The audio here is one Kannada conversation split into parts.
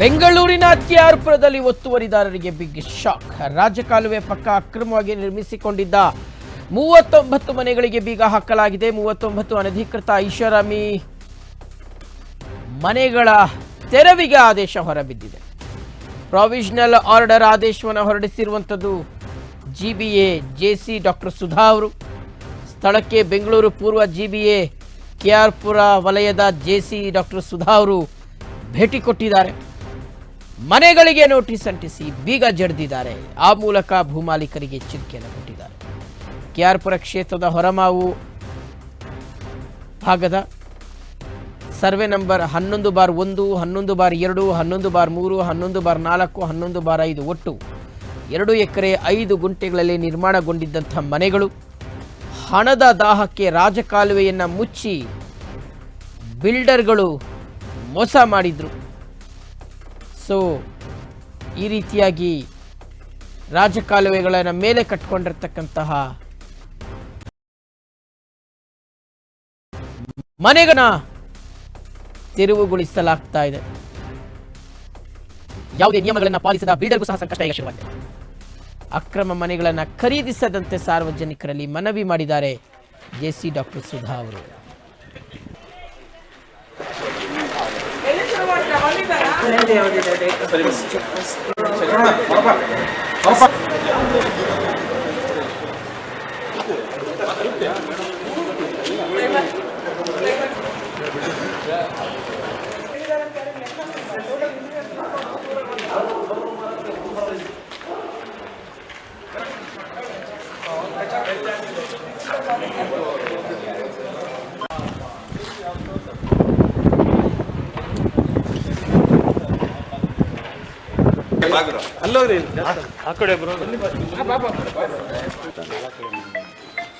ಬೆಂಗಳೂರಿನ ಅತ್ಯಾರ್ಪುರದಲ್ಲಿ ಒತ್ತುವರಿದಾರರಿಗೆ ಬಿಗ್ ಶಾಕ್. ರಾಜಕಾಲುವೆ ಪಕ್ಕ ಅಕ್ರಮವಾಗಿ ನಿರ್ಮಿಸಿಕೊಂಡಿದ್ದ ಮೂವತ್ತೊಂಬತ್ತು ಮನೆಗಳಿಗೆ ಬೀಗ ಹಾಕಲಾಗಿದೆ. ಮೂವತ್ತೊಂಬತ್ತು ಅನಧಿಕೃತ ಐಷಾರಾಮಿ ಮನೆಗಳ ತೆರವಿಗೆ ಆದೇಶ ಹೊರಬಿದ್ದಿದೆ. ಪ್ರಾವಿಷನಲ್ ಆರ್ಡರ್ ಆದೇಶವನ್ನು ಹೊರಡಿಸಿರುವಂಥದ್ದು G B A J C doctor Sudha ಅವರು. ಸ್ಥಳಕ್ಕೆ ಬೆಂಗಳೂರು ಪೂರ್ವ G B A K R Pura ವಲಯದ ಜೆ ಸಿ ಡಾಕ್ಟರ್ ಸುಧಾ ಅವರು ಭೇಟಿ ಕೊಟ್ಟಿದ್ದಾರೆ. ಮನೆಗಳಿಗೆ ನೋಟಿಸ್ ಅಂಟಿಸಿ ಬೀಗ ಜಡಿದಿದ್ದಾರೆ. ಆ ಮೂಲಕ ಭೂಮಾಲೀಕರಿಗೆ ಎಚ್ಚರಿಕೆಯನ್ನು ಕೊಟ್ಟಿದ್ದಾರೆ. ಕೆಆರ್ಪುರ ಆರ್ ಪುರ ಕ್ಷೇತ್ರದ ಹೊರಮಾವು ಭಾಗದ ಸರ್ವೆ ನಂಬರ್ ಹನ್ನೊಂದು ಬಾರ್ ಒಂದು, ಹನ್ನೊಂದು ಬಾರ್ ಎರಡು, ಹನ್ನೊಂದು ಬಾರ್ ಮೂರು, ಹನ್ನೊಂದು ಬಾರ್ ನಾಲ್ಕು, ಹನ್ನೊಂದು ಬಾರ್ ಐದು ಒಟ್ಟು ಎರಡು ಎಕರೆ ಐದು ಗುಂಟೆಗಳಲ್ಲಿ ನಿರ್ಮಾಣಗೊಂಡಿದ್ದಂಥ ಮನೆಗಳು ಹಣದ ದಾಹಕ್ಕೆ ರಾಜಕಾಲುವೆಯನ್ನು ಮುಚ್ಚಿ ಬಿಲ್ಡರ್ಗಳು ಮೋಸ ಮಾಡಿದ್ರು. ಸೊ ಈ ರೀತಿಯಾಗಿ ರಾಜಕಾಲುವೆಗಳನ್ನು ಮೇಲೆ ಕಟ್ಕೊಂಡಿರ್ತಕ್ಕಂತಹ ಮನೆಗನ ತೆರವುಗೊಳಿಸಲಾಗ್ತಾ ಇದೆ. ಯಾವುದೇ ನಿಯಮಗಳನ್ನು ಪಾಲಿಸದ ಬಿಲ್ಡರ್ಗೂ ಸಹ ಸಂಕಷ್ಟ ಶುರುವಾಗಿದೆ ಅಕ್ರಮ ಮನೆಗಳನ್ನು ಖರೀದಿಸದಂತೆ ಸಾರ್ವಜನಿಕರಲ್ಲಿ ಮನವಿ ಮಾಡಿದ್ದಾರೆ ಜೆಸಿ ಡಾಕ್ಟರ್ ಸುಧಾ ಅವರು. Gracias.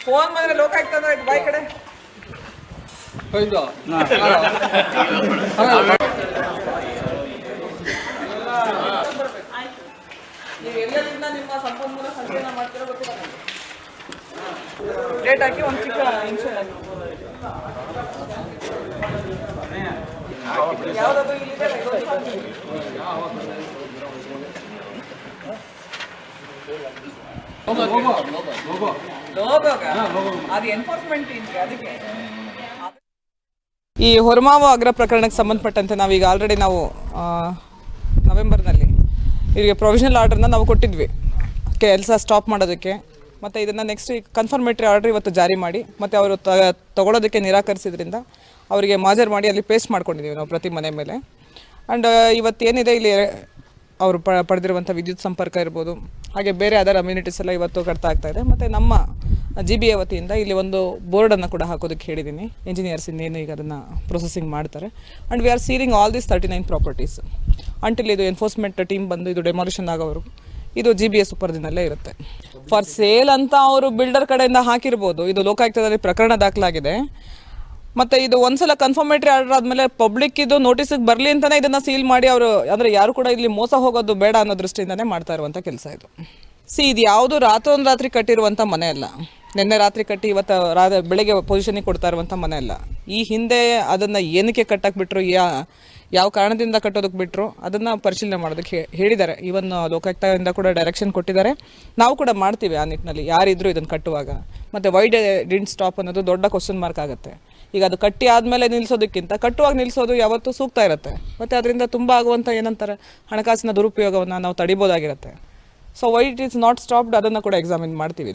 ಫೋನ್ ಮಾಡಿದ್ರೆ ಲೋಕ ಆಗ್ತಂದ್ರೆ ಬಾಯ್ ಕಡೆ. ನಿಮ್ಮ ಸಂಪನ್ಮೂಲ ಸಂಚಯನ ಮಾಡ್ತೀರೋ ಗೊತ್ತಿಲ್ಲ ಡೇಟ್ ಹಾಕಿ ಒಂದು ಚಿಕ್ಕ ಯಾವ್ದಾದ್ರು ಅದು ಎನ್ಫೋರ್ಸ್ಮೆಂಟ್ ಇಂಟ್ರಿ ಅದಕ್ಕೆ. ಈ ಹೊರಮಾವ ಅಗ್ರ ಪ್ರಕರಣಕ್ಕೆ ಸಂಬಂಧಪಟ್ಟಂತೆ ನಾವೀಗ ಆಲ್ರೆಡಿ ನಾವು ನವೆಂಬರ್ನಲ್ಲಿ ಇವರಿಗೆ ಪ್ರೊವಿಷನಲ್ ಆರ್ಡರ್ನ ನಾವು ಕೊಟ್ಟಿದ್ವಿ. ಕೆಲಸ ಸ್ಟಾಪ್ ಮಾಡೋದಕ್ಕೆ. ಮತ್ತು ಇದನ್ನು ನೆಕ್ಸ್ಟ್ ಈಗ ಕನ್ಫರ್ಮೇಟ್ರಿ ಆರ್ಡರ್ ಇವತ್ತು ಜಾರಿ ಮಾಡಿ ಮತ್ತು ಅವರು ತ ತಗೊಳ್ಳೋದಕ್ಕೆ ನಿರಾಕರಿಸಿದ್ರಿಂದ ಅವರಿಗೆ ಮಾಜರ್ ಮಾಡಿ ಅಲ್ಲಿ ಪೇಸ್ಟ್ ಮಾಡ್ಕೊಂಡಿದ್ದೀವಿ ನಾವು ಪ್ರತಿ ಮನೆ ಮೇಲೆ. ಆ್ಯಂಡ್ ಇವತ್ತು ಏನಿದೆ ಇಲ್ಲಿ ಅವರು ಪ, ಪಡೆದಿರುವಂಥ ವಿದ್ಯುತ್ ಸಂಪರ್ಕ ಇರ್ಬೋದು, ಹಾಗೆ ಬೇರೆ ಅದರ ಅಮ್ಯುನಿಟೀಸ್ ಎಲ್ಲ ಇವತ್ತು ಕಟ್ತಾ ಆಗ್ತಾ ಇದೆ. ಮತ್ತು ನಮ್ಮ ಜಿ ಬಿ ಎ ವತಿಯಿಂದ ಇಲ್ಲಿ ಒಂದು ಬೋರ್ಡನ್ನು ಕೂಡ ಹಾಕೋದಕ್ಕೆ ಹೇಳಿದ್ದೀನಿ ಇಂಜಿನಿಯರ್ಸ್ ಇನ್ನೇನು ಈಗ ಅದನ್ನು ಪ್ರೊಸೆಸಿಂಗ್ ಮಾಡ್ತಾರೆ. And we are sealing all these thirty nine properties until ಇದು ಎನ್ಫೋರ್ಸ್ಮೆಂಟ್ ಟೀಮ್ ಬಂದು ಇದು ಡೆಮಾಲಿಷನ್ ಆಗೋವರು ಇದು ಜಿ ಬಿ ಎಸ್ ಸೂಪರ್ದಿನಲ್ಲೇ ಇರುತ್ತೆ. ಫಾರ್ ಸೇಲ್ ಅಂತ ಅವರು ಬಿಲ್ಡರ್ ಕಡೆಯಿಂದ ಹಾಕಿರ್ಬೋದು. ಇದು ಲೋಕಾಯುಕ್ತದಲ್ಲಿ ಪ್ರಕರಣ ದಾಖಲಾಗಿದೆ. ಮತ್ತೆ ಇದು ಒಂದ್ಸಲ ಕನ್ಫರ್ಮೇಟರಿ ಆರ್ಡರ್ ಆದ್ಮೇಲೆ ಪಬ್ಲಿಕ್ ಇದು ನೋಟಿಸ್ ಬರಲಿ ಅಂತಾನೆ ಇದನ್ನ ಸೀಲ್ ಮಾಡಿ ಅವರು, ಅಂದ್ರೆ ಯಾರು ಕೂಡ ಇಲ್ಲಿ ಮೋಸ ಹೋಗೋದು ಬೇಡ ಅನ್ನೋ ದೃಷ್ಟಿಯಿಂದಾನೇ ಮಾಡ್ತಾ ಇರುವಂತ ಕೆಲಸ ಇದು. ಸಿ ಇದು ಯಾವುದು ರಾತ್ರಿ ರಾತ್ರಿ ಕಟ್ಟಿರುವಂತ ಮನೆ ಅಲ್ಲ. ನಿನ್ನೆ ರಾತ್ರಿ ಕಟ್ಟಿ ಇವತ್ತು ರಾ, ಬೆಳಿಗ್ಗೆ ಪೊಸಿಷನಿಗೆ ಕೊಡ್ತಾ ಇರುವಂತ ಮನೆ ಅಲ್ಲ. ಈ ಹಿಂದೆ ಅದನ್ನ ಏನಕ್ಕೆ ಕಟ್ಟಕ್ ಬಿಟ್ಟರು ಯಾ, ಯಾವ ಕಾರಣದಿಂದ ಕಟ್ಟೋದಕ್ಕೆ ಬಿಟ್ರು, ಅದನ್ನ ಪರಿಶೀಲನೆ ಮಾಡೋದಕ್ಕೆ ಹೇಳಿದ್ದಾರೆ. ಇವನ್ ಲೋಕಾಯುಕ್ತದಿಂದ ಕೂಡ ಡೈರೆಕ್ಷನ್ ಕೊಟ್ಟಿದ್ದಾರೆ. ನಾವು ಕೂಡ ಮಾಡ್ತೀವಿ ಆ ನಿಟ್ಟಿನಲ್ಲಿ. ಯಾರಿದ್ರು ಇದನ್ನು ಕಟ್ಟುವಾಗ. ಮತ್ತೆ ವೈಡ್ ಡಿಂಟ್ ಸ್ಟಾಪ್ ಅನ್ನೋದು ದೊಡ್ಡ ಕ್ವಶನ್ ಮಾರ್ಕ್ ಆಗುತ್ತೆ. ಈಗ ಅದು ಕಟ್ಟಿ ಆದಮೇಲೆ ನಿಲ್ಲಿಸೋದಕ್ಕಿಂತ ಕಟ್ಟುವಾಗ ನಿಲ್ಲಿಸೋದು ಯಾವತ್ತೂ ಸೂಕ್ತ ಇರುತ್ತೆ. ಮತ್ತು ಅದರಿಂದ ತುಂಬ ಆಗುವಂಥ ಏನಂತಾರೆ, ಹಣಕಾಸಿನ ದುರುಪಯೋಗವನ್ನು ನಾವು ತಡಿಬೋದಾಗಿರುತ್ತೆ. So what is not stopped ಅದನ್ನು ಕೂಡ ಎಕ್ಸಾಮಿನ್ ಮಾಡ್ತೀವಿ.